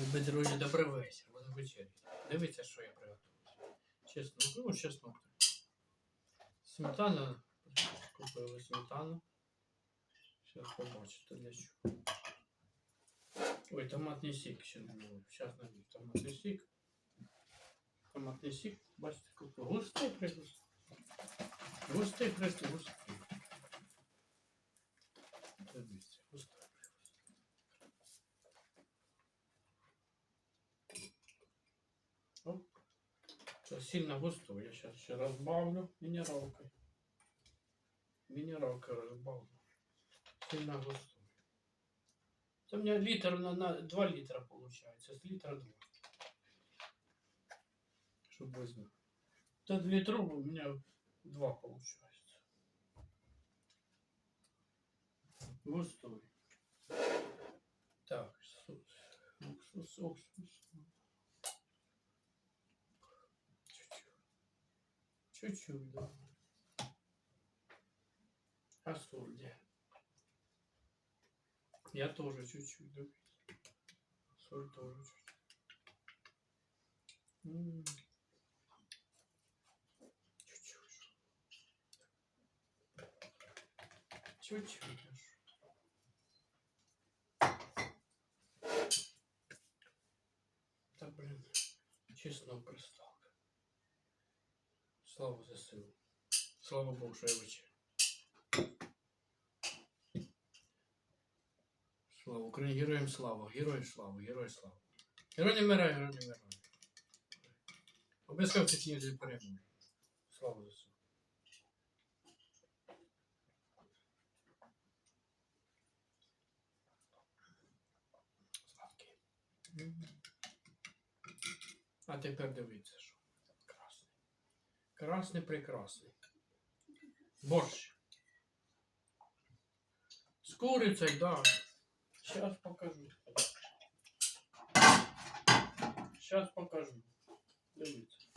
Любі друзі, добрий вечір. Буде вечері. Дивіться, що я приготував. Чесно, ну, чесно. Сметана. Купили сметану. Зараз побачите для чого. Ой, томатний сік ще не було. Зараз найду томатний сік. Томатний сік, бачите, купив. Густий пригустий. Густий пригустий, сильно густой. Я сейчас еще разбавлю минералкой. Минералкой разбавлю. Сильно густой. Это у меня литр на, на 2 литра получается. С литра 2. Чтобы вы знали. Это 2 литра у меня 2 получается. Густой. Так, уксус, уксус, уксус. Чуть-чуть. Да. А где? Я тоже чуть-чуть, да. Соль тоже чуть-чуть. Чуть-чуть. Чуть-чуть. Да блин, чеснок пристал. Слава ЗСУ. Слава Богу, вечір. Слава Україні, героям слава, героям слава, героям слава. Герой не вмирає, герой не вмирає. Обов'язково ці книги переможе. Слава ЗСУ. Славки. А тепер дивіться. Красный прекрасный. Борщ. С курицей, да. Сейчас покажу. Сейчас покажу. Дивіться.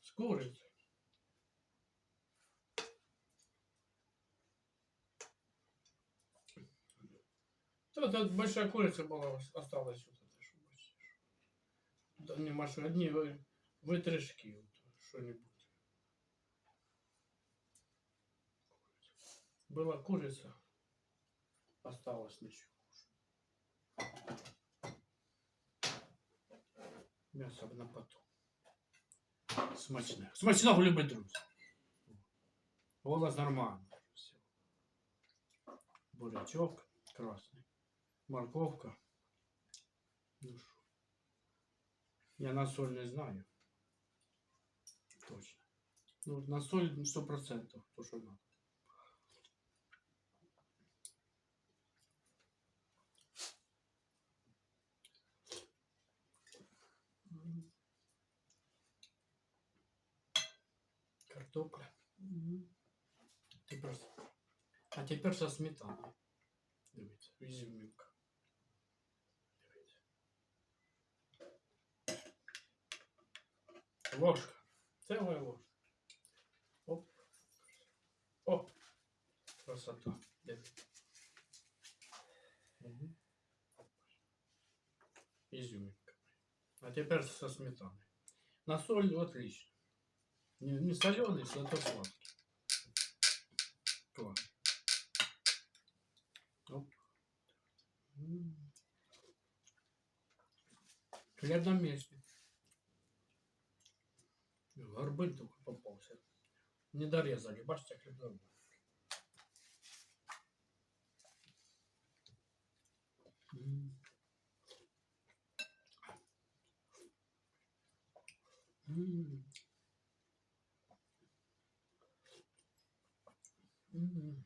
С курицей. Тут, тут большая курица была, осталась вот это, что больше. Да не машу, одни вы, вытрешки, вот, что-нибудь. Была курица, осталось ничего. Мясо на потом. Смачне. Смачного, любі друзі. Голос нормально. Все. Бурячок красный. Морковка. Ну що. Я на соль не знаю. Точно. Ну, на соль 100%, то, що надо. Картопля. Тепер, с- а тепер со сметаною. Дивіться, ізюминка. Дивіться. Ложка. Це моя ложка. Оп. Оп. Красота. Дивіться. Угу. Изюминка. А теперь со сметаной. На соль отлично. Не, не соленый, зато сладкий. Класс. Оп. Хлеб на месте. Горбыль только попался. Не дорезали, бачите, хлеб нормальный. М. М.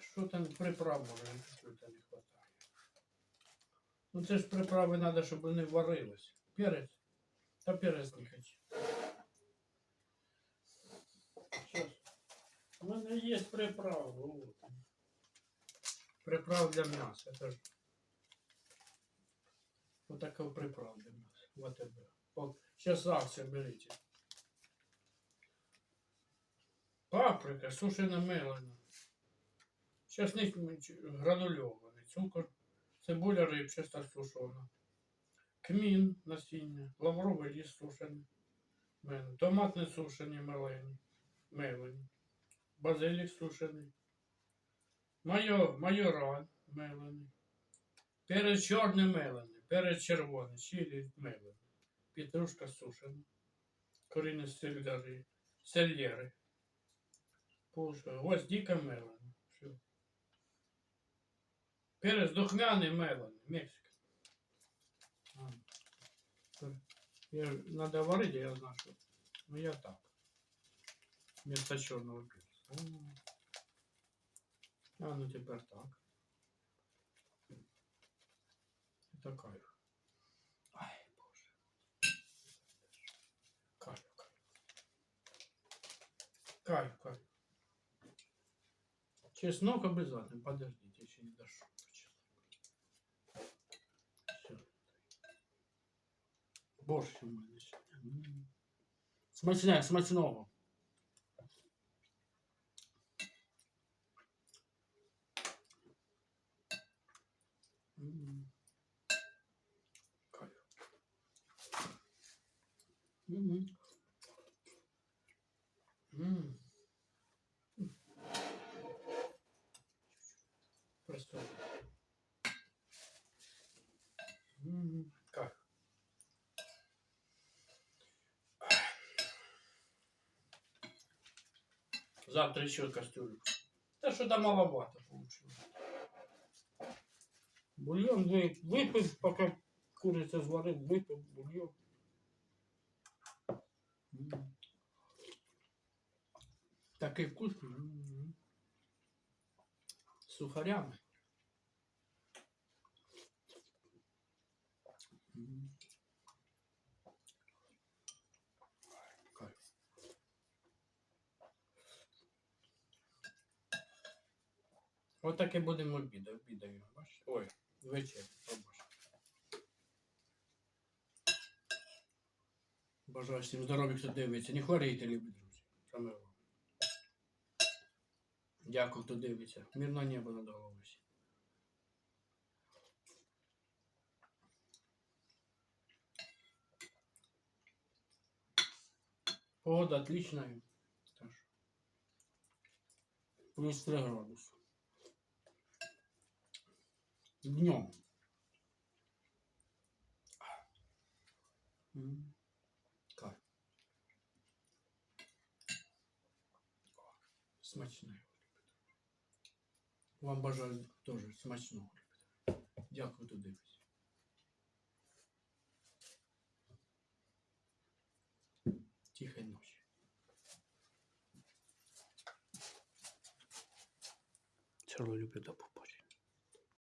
Що там приправ може какой-то не хватає? Ну це ж приправи треба, щоб вони варились. Перець. Та перець не хочу. Щас. У мене є приправи. Приправ для м'яса. Це ж вот такая приправа для м'яса. Вот это. Сейчас акция берите. Паприка, сушена мелена. Часник гранульований, цукор цибуля рибчаста сушена, кмін насіння, лавровий ліс сушений, мелені, томатне сушені мелені, мелені, базилік сушений, майо, майоран мелений, перець чорний мелений, перець червоний, чилі мелений, петрушка сушена, коріння сельдери, сельєри, Пуша, гвоздика мелена. Все. Перец духмяный меланий, Мексика. А. Я, надо варить, я знаю, что. Ну я так. Вместо черного перца. М. А ну теперь так. Это кайф. Ай, боже. Кайф, кайф. Кайф, кайф. Чеснок обязательно. Подождите, еще не дошел. Все. Борщ у мене сьогодні. М. Смачне, смачного. Просто. М, Кайф. Завтра еще кастрюлю. Да что-то маловато получилось. Бульон вы, выпил, пока курица сварит, выпил бульон. М. Такий вкусний. М. З сухарями. От так і будемо обіда, обідаю. Ой, вечір. Бажаю всім здоров'я, хто дивиться. Не хворійте, любі друзі. Саме головне. Дякую, хто дивиться. Мирно небо над головою. Погода отличная. Плюс 3 градуса. Днем. Кайф. Смачне. Вам бажаю теж смачного. Дякую, хто дивиться. Тихой ночи. Чарло любить до побачення.